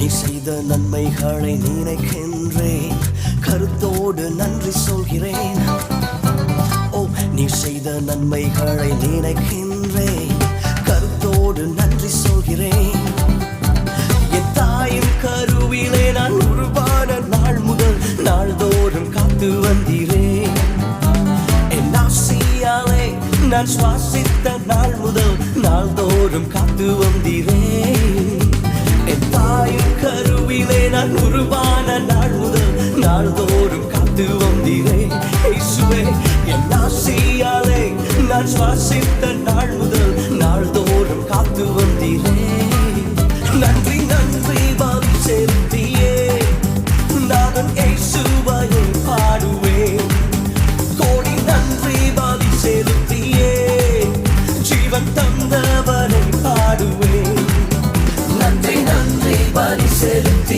நீ செய்த நன்மைகளை நினைக்கின்றேன். கருத்தோடு நன்றி சொல்கிறேன். ஓ நீ செய்த நன்மைகளை நினைக்கின்றேன். கருத்தோடு நன்றி சொல்கிறேன். என் தாயின் கருவிலே நான் உருவான நாள் முதல் நாள்தோறும் காத்து வந்தீரேன். என் ஆசியாலே நான் சுவாசித்த நாள் முதல் நாள்தோறும் காத்து நாள்தோறும் காத்து வந்தீரேன் இயேசுவே என் ஆசியாலே நான் சுவாசித்த நாள் முதல் நாள்தோறும் காத்து வந்தீரேன்